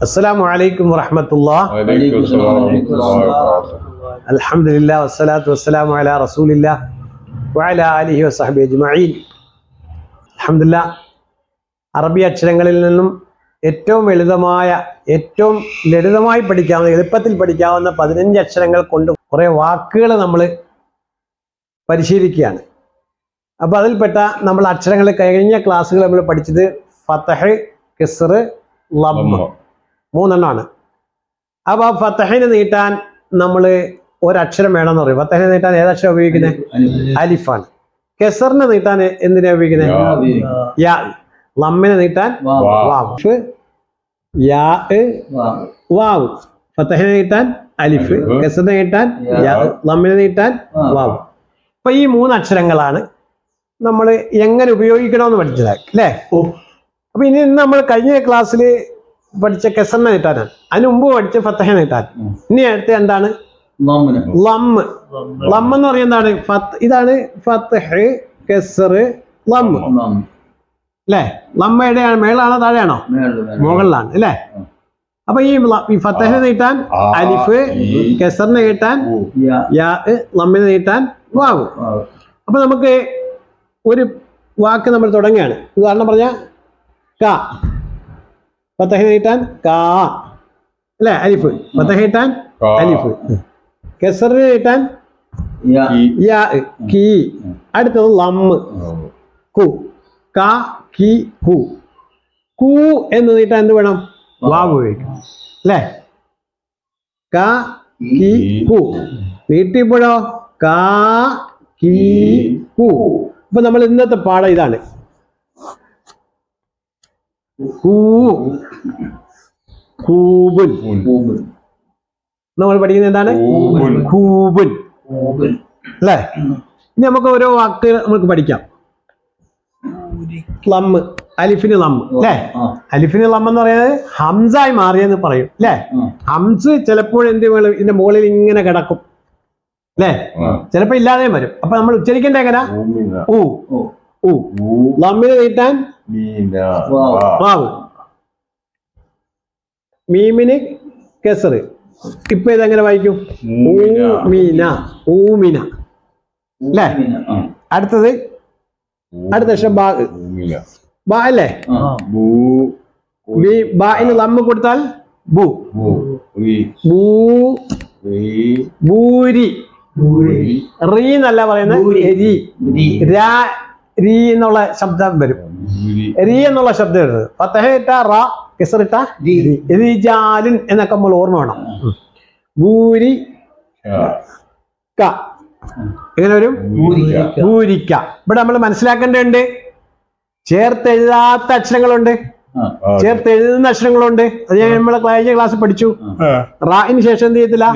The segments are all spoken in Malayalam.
അസ്സലാമു അലൈക്കും വറഹമത്തുള്ള. അൽഹംദുലില്ലാ വസ്സലാത്തു വസ്സലാമു അലാ റസൂലില്ല വഅല ആലിഹി വസഹബി അജ്മഈൻ അൽഹംദുലില്ലാ അറബി അക്ഷരങ്ങളിൽ നിന്നും ഏറ്റവും ലളിതമായ ഏറ്റവും ലളിതമായി പഠിക്കാവുന്ന എളുപ്പത്തിൽ പഠിക്കാവുന്ന പതിനഞ്ച് അക്ഷരങ്ങൾ കൊണ്ട് കുറേ വാക്കുകൾ നമ്മൾ പരിശീലിക്കുകയാണ് അപ്പോൾ അതിൽപ്പെട്ട നമ്മൾ അക്ഷരങ്ങൾ കഴിഞ്ഞ ക്ലാസ്സുകൾ നമ്മൾ പഠിച്ചത് ഫത്തഹ് കിസർ ലബ് അമ്മ. മൂന്നെണ്ണമാണ്. അപ്പോൾ ആ ഫത്തഹിന് നീട്ടാൻ നമ്മൾ ഒരക്ഷരം വേണമെന്ന് പറയും. ഫത്തഹിനെ നീട്ടാൻ ഏതക്ഷരം ഉപയോഗിക്കുന്നത്? അലിഫാണ്. കെസറിനെ നീട്ടാൻ എന്തിനാ ഉപയോഗിക്കുന്നത്? യാ. ലമ്മിനെ നീട്ടാൻ. വാവ് യാ. വാവ് ഫത്തഹിനെ നീട്ടാൻ അലിഫ്. കെസറിനെ നീട്ടാൻ യാ. ലമ്മിനെ നീട്ടാൻ വാവ് അപ്പൊ ഈ മൂന്ന് അക്ഷരങ്ങളാണ് നമ്മൾ എങ്ങനെ ഉപയോഗിക്കണമെന്ന് പഠിച്ചത് അല്ലേ? അപ്പൊ ഇനി ഇന്ന് നമ്മൾ കഴിഞ്ഞ ക്ലാസ്സിൽ പഠിച്ച കെസമ്മ നീട്ടാനാണ് അതിന് മുമ്പ് പഠിച്ച ഫത്തഹ നീട്ടാൻ. ഇനി അടുത്ത എന്താണ്? ലമ്മ് ലമ്മ് എന്ന് പറയുന്നത് എന്താണ്? ഇതാണ് ഫത്തഹ് കെസർ ലമ്മ് അല്ലേ? ലമ്മ എവിടെയാണ്? മേളാണോ താഴെയാണോ? മുകളിലാണ് അല്ലേ. അപ്പൊ ഈ ഫത്തഹിനെ നീട്ടാൻ അലിഫ് കെസറിന് നീട്ടാൻ യാ. ലമ്മിനെ നീട്ടാൻ വാവ്. അപ്പൊ നമുക്ക് ഒരു വാക്ക് നമ്മൾ തുടങ്ങുകയാണ്. ഉദാഹരണം പറഞ്ഞ ക. ഫത്തഹ നീട്ടാൻ കാ. അല്ലേ? അലിഫ്. ഫത്തഹ നീട്ടാൻ. അലിഫ്. നീട്ടാൻ കീ. അടുത്തത് ലമ്മ്. കു. ക കി കു. കു എന്ന് നീട്ടാൻ എന്ത് വേണം? വാവ് ഉപയോഗിക്കും അല്ലേ? ക കി കു. നീട്ടിയപ്പോഴോ? കാ കി. കു. അപ്പൊ നമ്മൾ ഇന്നത്തെ പാഠം ഇതാണ്. കൂബുൻ. നമ്മൾ പഠിക്കുന്നത് എന്താണ്? കൂബുൻ. അല്ലേ? ഇനി നമുക്ക് ഓരോ വാക്ക് നമുക്ക് പഠിക്കാം. ലമ്മ് അലിഫിന് ലമ്മ് അല്ലേ? അലിഫിന് ലമ്മ എന്ന് പറയുന്നത് ഹംസായി മാറിയെന്ന് പറയും. അല്ലേ? ഹംസ് ചിലപ്പോൾ എന്ത് വേണം ഇതിന്റെ മുകളിൽ ഇങ്ങനെ കിടക്കും. അല്ലേ? ചിലപ്പോ ഇല്ലാതെയും വരും. അപ്പൊ നമ്മൾ ഉച്ചരിക്കേണ്ട എങ്ങനെ? ഓ ഓ. ഊ ഊ, ലമ്മിന് നീട്ടാൻ മീന. വാവ്. മീമിന് കെസർ ഇപ്പൊ ഇതെങ്ങനെ വായിക്കും? ഊമിന. ഊമീന. അല്ലേ? അടുത്തത്? അടുത്ത ലക്ഷം ബാ. ബാ അല്ലേ? ബൂ, ബി ബായിന് ലമ്മ് കൊടുത്താൽ ബു. ബൂ, ഭൂരി ബൂ. ഉയി, ബൂരി ഉയി, റീ എന്നല്ല പറയുന്നത്. രി എന്നുള്ള ശബ്ദം വരും. രീ. എന്നുള്ള ശബ്ദം വരുന്നത് ഫത്തഹയിട്ട റ കിസറിട്ട റിജാലുൻ എന്നൊക്കെ നമ്മൾ ഓർമ്മ വേണം. ഭൂരി ക. എങ്ങനെ വരും. ഭൂരിക്ക ഇവിടെ നമ്മൾ മനസ്സിലാക്കേണ്ടതുണ്ട്. ചേർത്ത് എഴുതാത്ത അക്ഷരങ്ങളുണ്ട്. ചേർത്ത് എഴുതുന്ന അക്ഷരങ്ങളുണ്ട്. അത് ഞാൻ നമ്മളെ കഴിഞ്ഞ ക്ലാസ് പഠിച്ചു. റായിന് ശേഷം എന്ത് ചെയ്യത്തില്ല.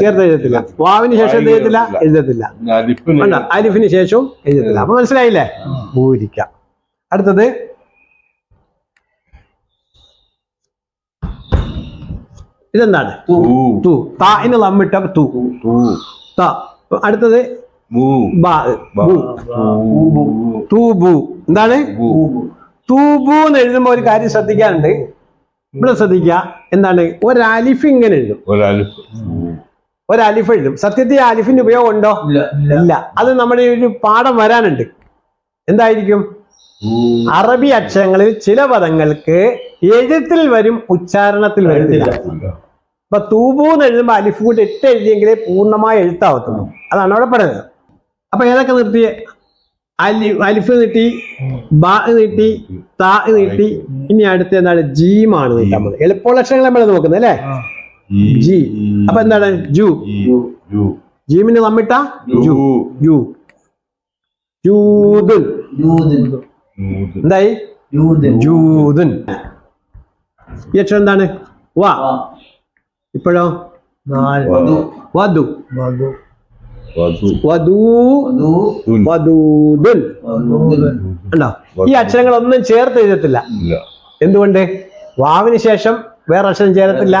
ചേർത്ത് എഴുതത്തില്ല. വാവിന് ശേഷം എന്ത് ചെയ്യത്തില്ല? എഴുതത്തില്ല. അലിഫിന് ശേഷവും എഴുതത്തില്ല. അപ്പൊ മനസ്സിലായില്ലേ? ഭൂരിക്ക അടുത്തത്. ഇതെന്താണ്? തു. തായിന് ലമ്മിട്ട തൂ. ത. അടുത്തത്. എന്താണ്. തൂബു എന്ന് എഴുതുമ്പോൾ ഒരു കാര്യം ശ്രദ്ധിക്കാനുണ്ട്. ഇവിടെ ശ്രദ്ധിക്കുക. എന്താണ്? ഒരു അലിഫ് ഇങ്ങനെ എഴുതും. ഒരലിഫ്. ഒരു അലിഫ് എഴുതും. സത്യത്തിൽ അലിഫിന്റെ ഉപയോഗം ഉണ്ടോ? ഇല്ല അത് നമ്മുടെ ഒരു പാഠം വരാനുണ്ട്. എന്തായിരിക്കും? അറബി അക്ഷരങ്ങളിൽ ചില പദങ്ങൾക്ക് എഴുത്തിൽ വരും ഉച്ചാരണത്തിൽ വരുന്നില്ല. ഇപ്പൊ തൂബു എന്ന് എഴുതുമ്പോൾ അലിഫ് കൂട്ടി ഇട്ട് എഴുതിയെങ്കിലേ പൂർണമായി എഴുത്താവത്തുള്ളൂ. അതാണ് അവിടെ പറയുന്നത്. അപ്പൊ ഏതൊക്കെ നിർത്തിയേ? അലി അലിഫ് നീട്ടി ബാ നീട്ടി താ നീട്ടി. ഇനി അടുത്ത എന്താണ്? ജീമാണ് നീട്ടാൻ പോകുന്നത്. എളുപ്പമുള്ള അക്ഷരങ്ങൾ നമ്മൾ നോക്കുന്നത് അല്ലേ? ജി. അപ്പൊ എന്താണ്? ജു. ജീമിന് നമ്മിട്ട? ജു. ജു, ജു. എന്തായി? ജൂദുൻ. ഈ അക്ഷരം എന്താണ്? വാ. ഇപ്പോഴോ? വധു, വധു. വധൂദുൻ ഉണ്ടോ? ഈ അക്ഷരങ്ങളൊന്നും ചേർത്ത് എഴുതത്തില്ല. ഇല്ല. എന്തുകൊണ്ട്? വാവിന് ശേഷം വേറെ അക്ഷരം ചേരത്തില്ല.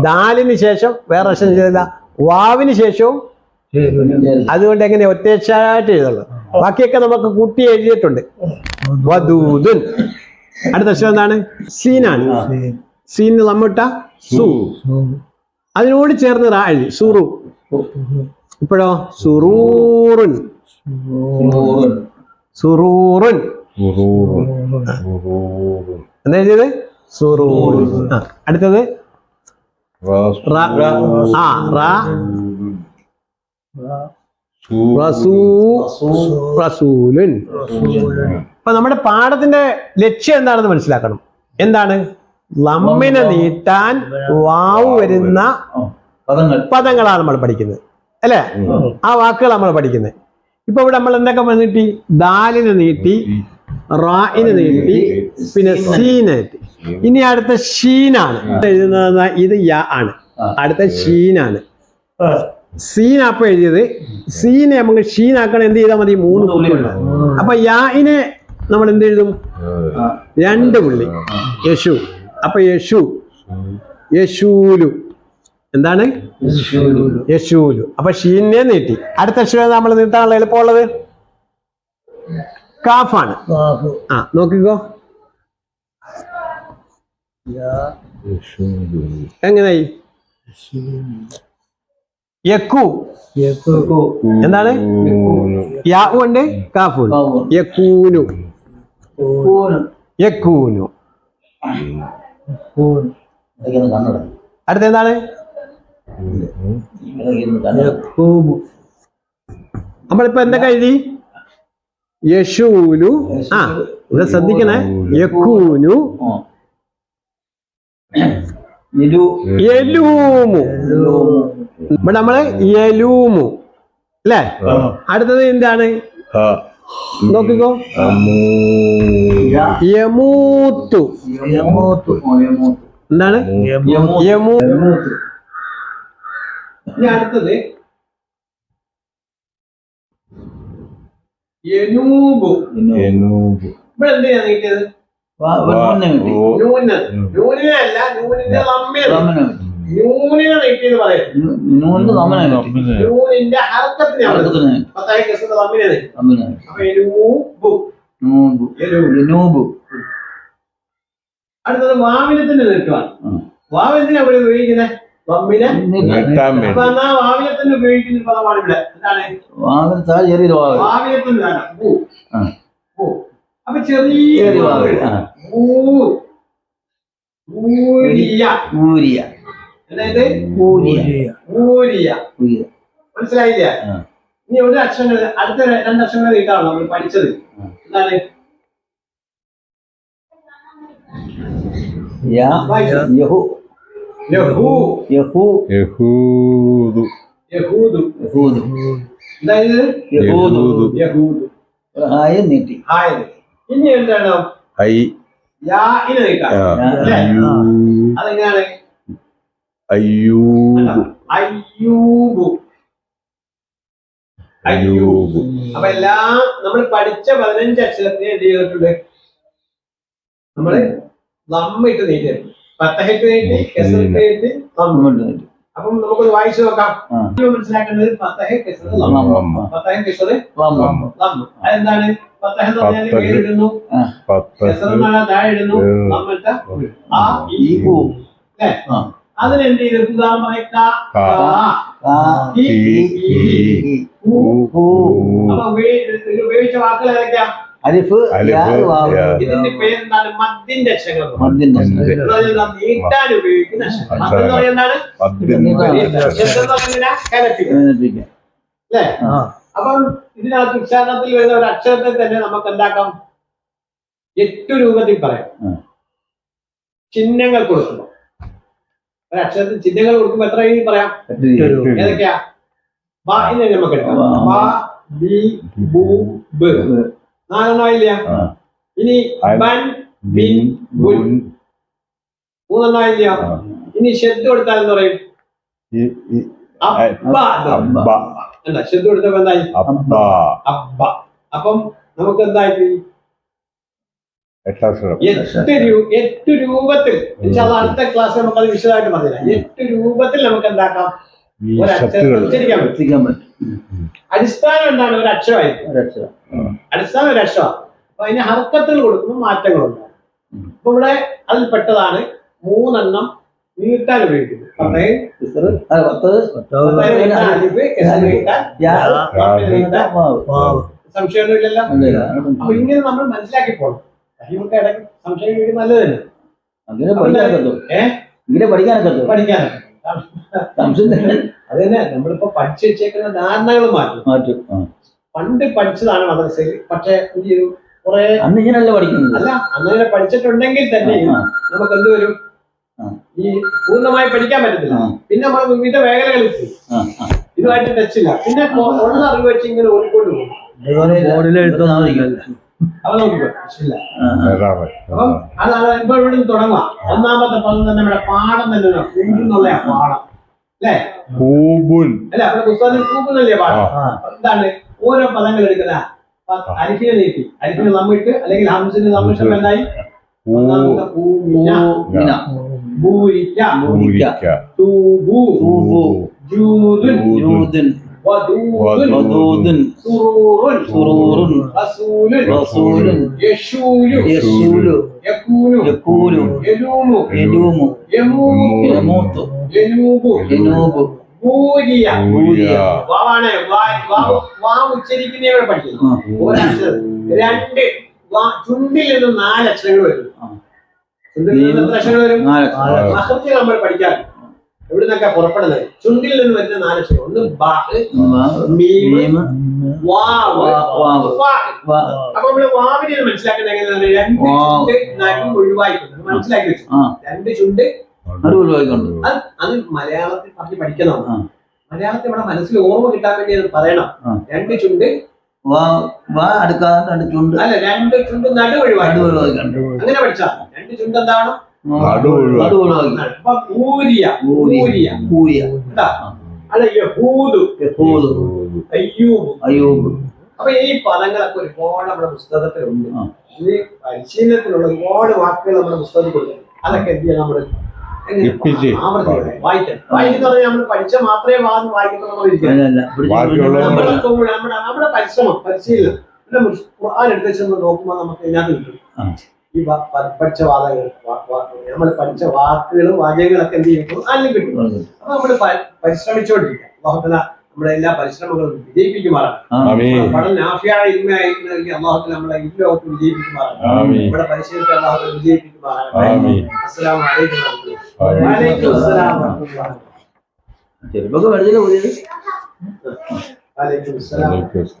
ദാലിന് ശേഷം വേറെ അക്ഷരം ചേരത്തില്ല. വാവിന് ശേഷവും അതുകൊണ്ട് എങ്ങനെ ഒറ്റയായിട്ട് എഴുതുള്ളൂ. ബാക്കിയൊക്കെ നമുക്ക് കൂട്ടി എഴുതിയിട്ടുണ്ട്. വധൂദുൻ അടുത്ത അക്ഷരം എന്താണ്? സീനാണ്. സീന് നമ്മുട്ട സു. അതിനോട് ചേർന്ന് റാഴി സുറു. ഇപ്പോഴോ? സുറൂറുൻ. സുറൂറുൻ. എന്തായത് എന്താ എഴുതിയത് സുറൂറുൻ. ആ അടുത്തത്? റ ആ റാ റസൂ റസൂലുൻ. അപ്പൊ നമ്മുടെ പാഠത്തിന്റെ ലക്ഷ്യം എന്താണെന്ന് മനസ്സിലാക്കണം. എന്താണ്? ലമ്മിനെ നീട്ടാൻ വാവ് വരുന്ന പദങ്ങളാണ് നമ്മൾ പഠിക്കുന്നത്. അല്ലേ? ആ വാക്കുകൾ നമ്മൾ പഠിക്കുന്നത് ഇപ്പൊ ഇവിടെ നമ്മൾ എന്തൊക്കെ വന്നിട്ട് ദാലിനെ നീട്ടി റായിനെ നീട്ടി പിന്നെ സീനെ നീട്ടി. ഇനി അടുത്ത ഷീനാണ്. എഴുതുന്നത് ഇത് യാ ആണ്. അടുത്ത ഷീനാണ്. സീൻ അപ്പൊ എഴുതിയത്. സീനെ നമുക്ക് ഷീനാക്കണം എന്ത് ചെയ്താൽ മതി? മൂന്ന് പുള്ളിയുണ്ട് അപ്പൊ യാഇനെ നമ്മൾ എന്ത് എഴുതും? രണ്ട് പുള്ളി യശു. അപ്പൊ യശു. യശൂലു. എന്താണ്? യശൂലു അപ്പൊ ഷീനെ നീട്ടി. അടുത്ത അക്ഷരം നമ്മൾ നീട്ടാനുള്ള എളുപ്പമുള്ളത്? കാഫാണ്. ആ നോക്കിക്കോ. എങ്ങനെയായി? യക്കു. എന്താണ്? യാ ഉണ്ട് കാഫുണ്ട്. യക്കൂനു. യക്കൂനു. അടുത്ത എന്താണ്? നമ്മളിപ്പോ എന്താ എഴുതി യശൂലു ആ ഇവിടെ ശ്രദ്ധിക്കണേ. യക്കൂനു യലൂമു ഇവിടെ നമ്മൾ യലൂമു അല്ലേ? അടുത്തത് എന്താണ്? നോക്കിക്കോ. യമൂത്തു. എന്താണ്? യമൂത്തു. യമൂ യമൂത്ത്. ഇനി അടുത്തത് യനൂബു. ഇവിടെ എന്തിനാ നീട്ടിയത് നൂന് നൂനിനെ അല്ല നൂനിന്റെ നമ്മയാണ് റമന നൂനിനെ നീട്ടിയെന്ന് പറയും. നൂലിന് റമന കിട്ടി. നൂനിന്റെ ഹർക്കത്തിനെയാണ് അടുത്തതിന് പത്തായി കേസിന്റെ തമ്മിനെ റമന അപ്പൊ യനൂബു. നൂബ് യനൂബു. അടുത്തത് വാവിനത്തിന്റെ നീട്ടുവാണ് എന്തിനാ ഇവിടെ ഉപയോഗിക്കുന്നത് തമ്മിനെ നീട്ടാൻ അപ്പൊ എന്നാ വാവിനത്തിന് ഉപയോഗിക്കുന്ന പദമാണ് ഇവിടെ? എന്താണ്? താഴെ ചെറിയൊരു വാങ്ങൽ വാവിനത്തിന് വേണം ഊ. ആ. അപ്പൊ ചെറിയ ചെറിയ വാങ്ങൽ ആ. ഊ. ഊരിയ ഊരിയ അതായത് ഊരിയ ഊരിയ ഊരിയ മനസ്സിലായില്ല. ഇനി ഒരു അക്ഷരങ്ങൾ അടുത്ത രണ്ട് അക്ഷരങ്ങൾ നീട്ടാണ് നമ്മൾ പഠിച്ചത്. എന്താണ്? യാ യഹു. യഹൂദു. യഹൂദു. യഹൂദ്. അതായത് യഹൂദ്. യഹൂദു. ഹായ നീട്ടി. ഇനി എന്താണ്? ഹൈ യാ ഇന് നീട്ടാം അല്ലേ? അയ്യൂ അതെങ്ങനെയാണ്? അയ്യൂബു. അയ്യൂബു. അയ്യൂബു. അപ്പൊ എല്ലാം നമ്മൾ പഠിച്ച പതിനഞ്ച് അക്ഷരത്തിന് എന്ത് ചെയ്തിട്ടുണ്ട്? നമ്മൾ നമ്മിട്ട് നീട്ടിയിട്ടുണ്ട്. അപ്പം നമുക്കൊന്ന് വായിച്ചു നോക്കാം. മനസ്സിലാക്കേണ്ടത് പത്തഹ കെസർ. പത്തഹ കെസർ അതെന്താണ്? പത്തഹ എന്ന് പറഞ്ഞാൽ പത്ത് കെസർ എന്ന് പറഞ്ഞാൽ താഴെ ഇടുന്നു. ആ ഈ ഈ ഊ അല്ലേ. അതിന് എന്ത് ചെയ്തു? ഉപയോഗിച്ച വാക്കുകൾ ഏതൊക്കെയാ? അലിഫ്. ഇതിന്റെ പേരെന്താണ്? മദ്ദിന്റെ നീട്ടാൻ ഉപയോഗിക്കുന്ന. അല്ലേ. അപ്പം ഇതിനകത്ത് ഉച്ചാരണത്തിൽ വരുന്ന ഒരു അക്ഷരത്തെ തന്നെ നമുക്ക് എന്താക്കാം? എട്ട് രൂപത്തിൽ പറയാം. ചിഹ്നങ്ങൾ കൊടുക്കുമ്പോൾ. ഒരു അക്ഷരത്തിൽ ചിഹ്നങ്ങൾ കൊടുക്കുമ്പോൾ എത്ര രീതി. പറയാം ഏതൊക്കെയാ? ബ എന്ന് നമുക്ക് എടുക്കാം. ബ. ബ ബി. ബു. ഇനി ബൻ ബിൻ ബുൻ. ഇനി കൊടുത്താൽ എന്ന് പറയും. അല്ല കൊടുത്തപ്പോ എന്തായി? അബ്ബ. അപ്പം നമുക്ക് എന്തായി എട്ട് രൂപത്തിൽ. അടുത്ത ക്ലാസ് നമുക്ക് അത് വിശദമായിട്ട് മതി എട്ട് രൂപത്തിൽ നമുക്ക് എന്താക്കാം ഈ അക്ഷരം ശക്തികൾ. എത്തിക്കാൻ പറ്റും. അടിസ്ഥാനം എന്താണ്? ഒരു അക്ഷരമായിരിക്കും. ഒരക്ഷരം. അടിസ്ഥാനം ഒരു അക്ഷരമാണ് അപ്പൊ അതിന് ഹർക്കത്തുകൾ കൊടുക്കുമ്പോൾ മാറ്റങ്ങളുണ്ട്. അപ്പൊ ഇവിടെ അതിൽ പെട്ടതാണ് മൂന്നെണ്ണം നീട്ടാൻ ഉപയോഗിക്കുന്നു. പത്തേ ഇസ്റ്, ആ, പത്ത് പത്തേ നീട്ടാൻ അലിഫ് എസ് നീട്ടാൻ യാ വാവ് നീട്ടാൻ സംശയമൊന്നുമില്ലല്ലോ? അപ്പൊ ഇങ്ങനെ നമ്മൾ മനസ്സിലാക്കി പോകണം നമുക്ക് ഇടയ്ക്ക് സംശയം വീട് നല്ലത് തന്നെ അങ്ങനെ പഠിക്കാനൊക്കെ പഠിക്കാനൊക്കെ അത് തന്നെ നമ്മളിപ്പോ പഠിച്ചു വെച്ചേക്കുന്ന ധാരണകൾ മാറ്റും. മാറ്റും. പണ്ട് പഠിച്ചതാണ് മദ്രസയിൽ. പക്ഷെ ഈ ഒരു കുറെ അന്ന് പഠിക്കുന്നത്. അല്ല അങ്ങനെ പഠിച്ചിട്ടുണ്ടെങ്കിൽ തന്നെ നമുക്ക് എന്ത് വരും ഈ പൂർണമായി പഠിക്കാൻ പറ്റത്തില്ല. പിന്നെ നമ്മൾ വിവിധ മേഖലകളിൽ. ഇതുമായിട്ട് ടച്ചില്ല പിന്നെ ഉള്ള അറിവ് വെച്ച് ഇങ്ങനെ ഓടിക്കൊണ്ട് പോകും. അതാണ് ഇപ്പൊ ഇവിടെ തുടങ്ങാം ഒന്നാമത്തെ പദം തന്നെ നമ്മുടെ പാഠം തന്നെ എന്നുള്ള പാഠം അല്ലേ കൂബുൻ അല്ല നമ്മുടെ പുസ്തകത്തിൽ കൂക്കുന്നല്ലേ പാഠം. എന്താണ് ഓരോ പദങ്ങൾ എടുക്കുന്ന അരിഫിനെ നീട്ടി അരിഫിനെ നമ്മിട്ട് അല്ലെങ്കിൽ ഹംസിന് നമ്മിഷം എന്തായി. ഭൂരിക്ക പൂരിക്ക തൂബു തൂബു. ജൂദുൻ ജൂദുൻ. വദൂദുൻ سرور سرور رسول رسول يشول يشول يكون يكون يلوم يلوم يموت يموت ينوب ينوب യനൂബു. ഭൂരിയ വാണ്. വാ ഉച്ചരിക്കുന്നവരെ പഠിക്കുന്നു. ഒരക്ഷരം. രണ്ട്. ചുണ്ടിൽ നിന്ന് നാല് അക്ഷരങ്ങൾ വരും. ചുണ്ടിൽ നിന്ന് എത്ര അക്ഷരങ്ങൾ വരും? നമ്മൾ പഠിക്കാൻ എവിടുന്നൊക്കെ പുറപ്പെടുന്നത്? ചുണ്ടിൽ നിന്ന് വരുന്ന നാല് അക്ഷരം. ഒന്ന്. അപ്പൊ നമ്മൾ വാവിനെ മനസ്സിലാക്കുന്നത് എങ്ങനെയാണ് രണ്ട്. ചുണ്ട് നടു ഒഴിവായിട്ടുണ്ട്. മനസ്സിലാക്കി വെച്ചു. രണ്ട് ചുണ്ട് അത് അത് മലയാളത്തിൽ പറഞ്ഞ് പഠിക്കണം മലയാളത്തിൽ ഇവിടെ മനസ്സിൽ ഓർമ്മ കിട്ടാൻ വേണ്ടി അത് പറയണം. രണ്ട് ചുണ്ട് വാ വാ അടുക്കാതെ ചുണ്ട്. അല്ല രണ്ട് ചുണ്ട് നടു ഒഴിവാക്കി അടിപൊളി അങ്ങനെ പഠിച്ചാ രണ്ട് ചുണ്ട് എന്താണ്? നടു അയ്യൂബ്. അയ്യൂബ്. അപ്പൊ ഈ പദങ്ങളൊക്കെ ഒരുപാട് നമ്മുടെ പുസ്തകത്തിലുണ്ട്. ഈ പരിശീലനത്തിലുള്ള ഒരുപാട് വാക്കുകൾ നമ്മുടെ പുസ്തകത്തിൽ കൊടുക്കും അതൊക്കെ എന്ത് ചെയ്യാം നമ്മുടെ പരിശ്രമം പരിശീലനം. ഖുർആൻ എടുത്ത് നോക്കുമ്പോൾ നമുക്ക് ഇതിനകത്ത് കിട്ടും. ഈ പഠിച്ച വാദങ്ങൾ നമ്മൾ പഠിച്ച വാക്കുകളും വാചകങ്ങളൊക്കെ എന്ത് ചെയ്യുമ്പോൾ അല്ലെങ്കിൽ കിട്ടും അപ്പൊ നമ്മൾ പരിശ്രമിച്ചുകൊണ്ടിരിക്കുക. അള്ളാഹുത്തല നമ്മുടെ എല്ലാ പരിശ്രമങ്ങളും വിജയിപ്പിക്കുമാറാണ്. ആമീൻ. പഠനം നാഫിയായ ഇൽമയായിട്ട് നൽകി അള്ളാഹുത്തല നമ്മളെ ഈ ലോകത്ത് വിജയിപ്പിക്കുമാറാണ്. ആമീൻ. നമ്മുടെ പരിശീലനത്തെ അള്ളാഹുത്തല വിജയിപ്പിക്കുമാറാണ്. ആമീൻ. അസ്സലാമു അലൈക്കും വറഹ്മത്തുള്ളാഹി. ആമീൻ. വഅലൈക്കും അസ്സലാം. ചെരുപ്പൊക്കെ വെള്ളത്തിൽ പോയത് വഅലൈക്കും അസ്സലാം. വലൈക്കും